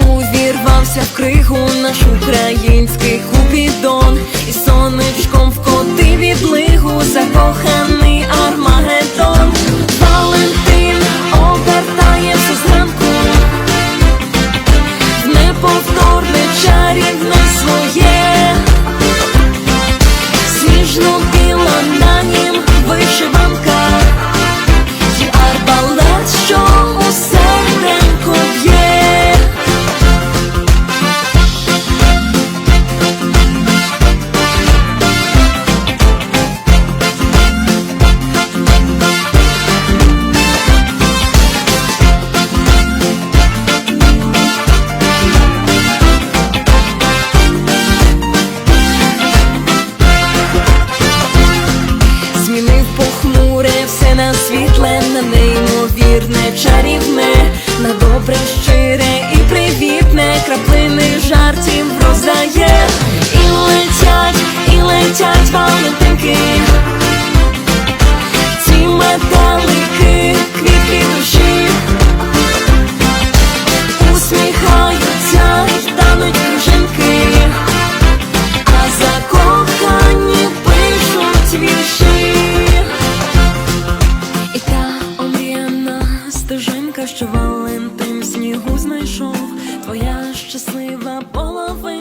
увірвався в кригу наш український куб. На добре, щире і привітне, краплини жартів що Валентин в снігу знайшов, твоя щаслива половина.